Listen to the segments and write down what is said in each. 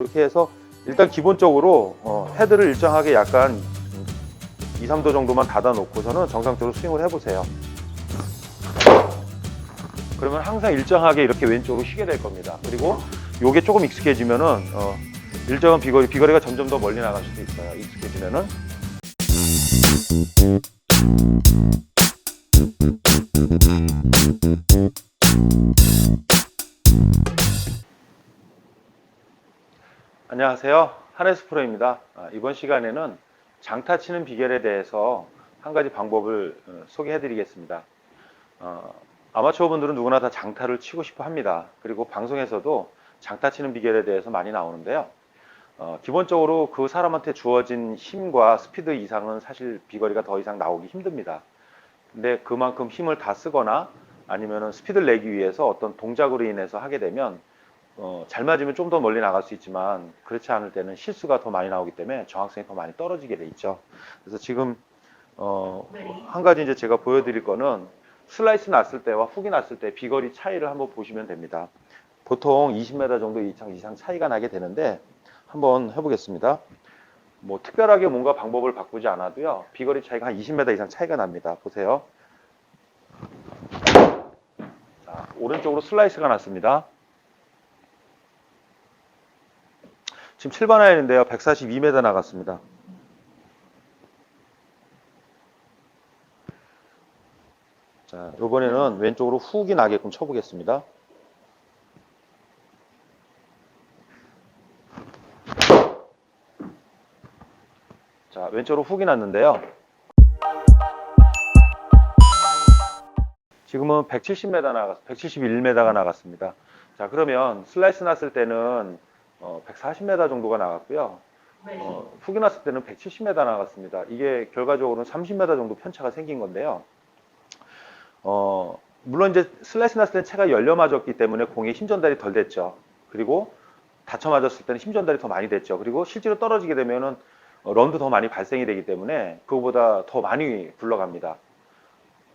이렇게 해서 일단 기본적으로 어, 헤드를 일정하게 약간 2, 3도 정도만 닫아 놓고서는 정상적으로 스윙을 해보세요. 그러면 항상 일정하게 이렇게 왼쪽으로 쉬게 될 겁니다. 그리고 요게 조금 익숙해지면은 어, 일정한 비거리, 비거리가 점점 더 멀리 나갈 수도 있어요. 익숙해지면은. 안녕하세요. 한혜스 프로입니다. 아, 이번 시간에는 장타 치는 비결에 대해서 한 가지 방법을 어, 소개해 드리겠습니다. 어, 아마추어 분들은 누구나 다 장타를 치고 싶어 합니다. 그리고 방송에서도 장타 치는 비결에 대해서 많이 나오는데요. 어, 기본적으로 그 사람한테 주어진 힘과 스피드 이상은 사실 비거리가 더 이상 나오기 힘듭니다. 근데 그만큼 힘을 다 쓰거나 아니면 스피드를 내기 위해서 어떤 동작으로 인해서 하게 되면 어, 잘 맞으면 좀 더 멀리 나갈 수 있지만 그렇지 않을 때는 실수가 더 많이 나오기 때문에 정확성이 더 많이 떨어지게 돼 있죠. 그래서 지금 어, 한 가지 이제 제가 보여드릴 거는 슬라이스 났을 때와 훅이 났을 때 비거리 차이를 한번 보시면 됩니다. 보통 20m 정도 이상 이상 차이가 나게 되는데 한번 해보겠습니다. 뭐 특별하게 뭔가 방법을 바꾸지 않아도요 비거리 차이가 한 20m 이상 차이가 납니다. 보세요. 자, 오른쪽으로 슬라이스가 났습니다. 지금 7번 아이인데요. 142m 나갔습니다. 자, 이번에는 왼쪽으로 훅이 나게끔 쳐보겠습니다. 자, 왼쪽으로 훅이 났는데요. 지금은 170m 나갔, 171m가 나갔습니다. 자, 그러면 슬라이스 났을 때는 어, 140m 정도가 나갔고요. 어, 훅이 났을 때는 170m 나갔습니다. 이게 결과적으로는 30m 정도 편차가 생긴 건데요. 어, 물론 이제 슬라이스 났을 때는 채가 열려 맞았기 때문에 공의 힘 전달이 덜 됐죠. 그리고 다쳐 맞았을 때는 힘 전달이 더 많이 됐죠. 그리고 실제로 떨어지게 되면은 어, 런도 더 많이 발생이 되기 때문에 그거보다 더 많이 굴러갑니다.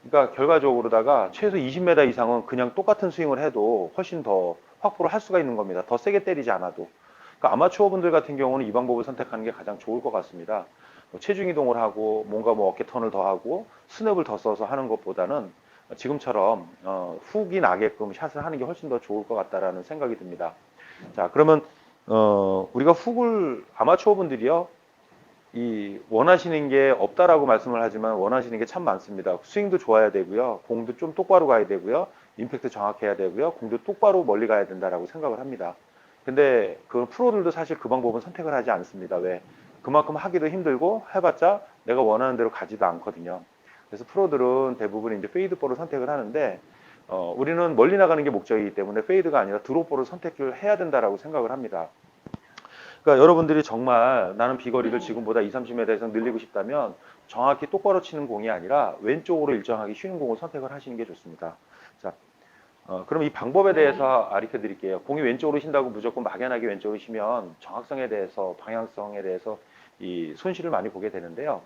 그러니까 결과적으로다가 최소 20m 이상은 그냥 똑같은 스윙을 해도 훨씬 더 확보를 할 수가 있는 겁니다. 더 세게 때리지 않아도. 그러니까 아마추어 분들 같은 경우는 이 방법을 선택하는 게 가장 좋을 것 같습니다. 뭐 체중 이동을 하고 뭔가 뭐 어깨 턴을 더 하고 스냅을 더 써서 하는 것보다는 지금처럼 어, 훅이 나게끔 샷을 하는 게 훨씬 더 좋을 것 같다라는 생각이 듭니다. 자 그러면 어, 우리가 훅을 아마추어 분들이요 이 원하시는 게 없다라고 말씀을 하지만 원하시는 게 참 많습니다. 스윙도 좋아야 되고요, 공도 좀 똑바로 가야 되고요, 임팩트 정확해야 되고요, 공도 똑바로 멀리 가야 된다라고 생각을 합니다. 근데 그 프로들도 사실 그 방법은 선택을 하지 않습니다. 왜? 그만큼 하기도 힘들고 해봤자 내가 원하는 대로 가지도 않거든요. 그래서 프로들은 대부분 이제 페이드볼을 선택을 하는데 어, 우리는 멀리 나가는 게 목적이기 때문에 페이드가 아니라 드롭볼을 선택을 해야 된다라고 생각을 합니다. 그러니까 여러분들이 정말 나는 비거리를 지금보다 2, 30m 이상 늘리고 싶다면 정확히 똑바로 치는 공이 아니라 왼쪽으로 일정하게 쉬는 공을 선택을 하시는 게 좋습니다. 자, 어, 그럼 이 방법에 대해서 알려 드릴게요. 공이 왼쪽으로 신다고 무조건 막연하게 왼쪽으로 쉬면 정확성에 대해서 방향성에 대해서 이 손실을 많이 보게 되는데요.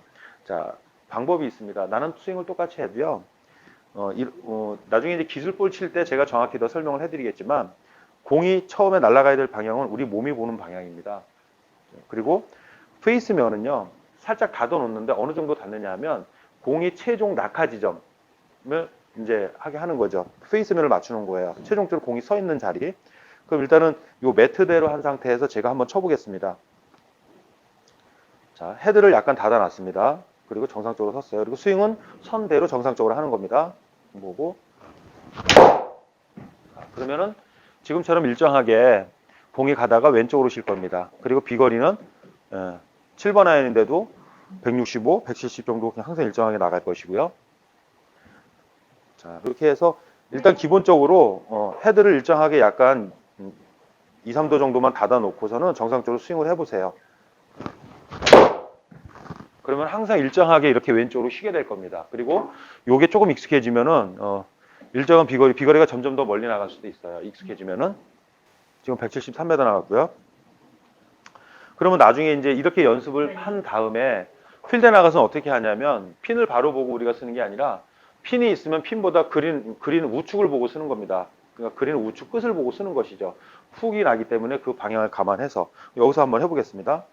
자, 방법이 있습니다. 나는 스윙을 똑같이 해도요. 어, 이, 어, 나중에 이제 기술볼 칠 때 제가 정확히 더 설명을 해드리겠지만 공이 처음에 날아가야 될 방향은 우리 몸이 보는 방향입니다. 그리고 페이스면은요 살짝 닫아 놓는데 어느 정도 닫느냐 하면 공이 최종 낙하 지점을 이제 하게 하는 거죠. 페이스면을 맞추는 거예요. 최종적으로 공이 서 있는 자리. 그럼 일단은 요 매트대로 한 상태에서 제가 한번 쳐보겠습니다. 자, 헤드를 약간 닫아 놨습니다. 그리고 정상적으로 섰어요. 그리고 스윙은 선대로 정상적으로 하는 겁니다. 보고. 자, 그러면은 지금처럼 일정하게 공이 가다가 왼쪽으로 실 겁니다. 그리고 비거리는 예, 7번 아이언인데도 165, 170 정도 항상 일정하게 나갈 것이고요. 자, 이렇게 해서 일단 기본적으로 어, 헤드를 일정하게 약간 음, 2, 3도 정도만 닫아 놓고서는 정상적으로 스윙을 해보세요. 그러면 항상 일정하게 이렇게 왼쪽으로 쉬게 될 겁니다. 그리고 요게 조금 익숙해지면은 어, 일정한 비거리, 비거리가 점점 더 멀리 나갈 수도 있어요. 익숙해지면은. 지금 173m 나갔고요. 그러면 나중에 이제 이렇게 연습을 한 다음에 필드에 나가서 어떻게 하냐면 핀을 바로 보고 우리가 쓰는 게 아니라 핀이 있으면 핀보다 그린, 그린 우측을 보고 쓰는 겁니다. 그러니까 그린 우측 끝을 보고 쓰는 것이죠. 훅이 나기 때문에 그 방향을 감안해서 여기서 한번 해보겠습니다.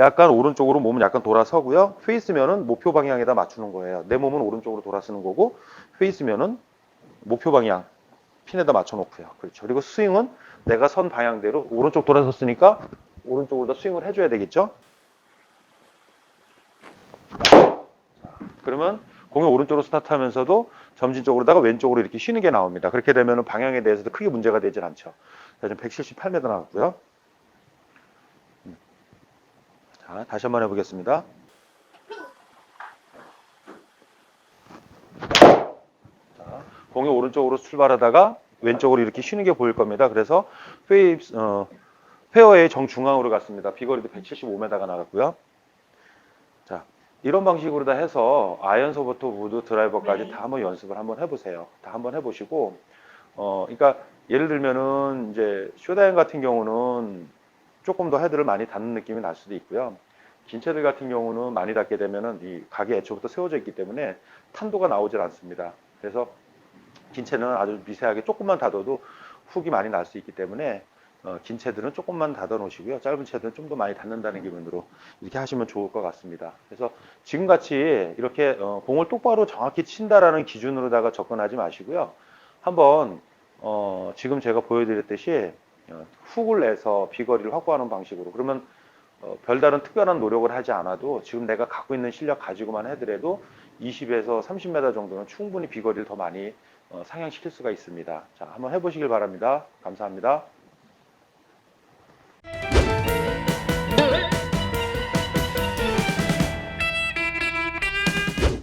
약간 오른쪽으로 몸은 약간 돌아서고요. 페이스면은 목표 방향에다 맞추는 거예요. 내 몸은 오른쪽으로 돌아 서는 거고 페이스면은 목표 방향 핀에다 맞춰 놓고요. 그렇죠. 그리고 스윙은 내가 선 방향대로 오른쪽 돌아섰으니까 오른쪽으로 다 스윙을 해줘야 되겠죠. 자, 그러면 공이 오른쪽으로 스타트하면서도 점진적으로다가 왼쪽으로 이렇게 쉬는 게 나옵니다. 그렇게 되면 방향에 대해서도 크게 문제가 되질 않죠. 자, 지금 178m 나왔고요. 음. 자, 다시 한번 해보겠습니다. 자, 공이 오른쪽으로 출발하다가 왼쪽으로 이렇게 쉬는 게 보일 겁니다. 그래서 페이, 어, 페어의 정중앙으로 갔습니다. 비거리도 175m가 나갔고요. 자, 이런 방식으로 다 해서 아이언서부터 우드 드라이버까지 네. 다 한번 연습을 한번 해보세요. 다 한번 해보시고, 어, 그러니까 예를 들면은 이제 쇼다인 같은 경우는 조금 더 헤드를 많이 닿는 느낌이 날 수도 있고요. 긴 채들 같은 경우는 많이 닿게 되면은 이 각이 애초부터 세워져 있기 때문에 탄도가 나오질 않습니다. 그래서 긴 채는 아주 미세하게 조금만 닫아도 훅이 많이 날 수 있기 때문에 어, 긴 채들은 조금만 닫아 놓으시고요. 짧은 채들은 좀 더 많이 닫는다는 기분으로 이렇게 하시면 좋을 것 같습니다. 그래서 지금 같이 이렇게 어, 공을 똑바로 정확히 친다라는 기준으로다가 접근하지 마시고요. 한번 어, 지금 제가 보여드렸듯이 어, 훅을 내서 비거리를 확보하는 방식으로 그러면 어, 별다른 특별한 노력을 하지 않아도 지금 내가 갖고 있는 실력 가지고만 해더라도 20에서 30m 정도는 충분히 비거리를 더 많이 어, 상향시킬 수가 있습니다. 자, 한번 해보시길 바랍니다. 감사합니다.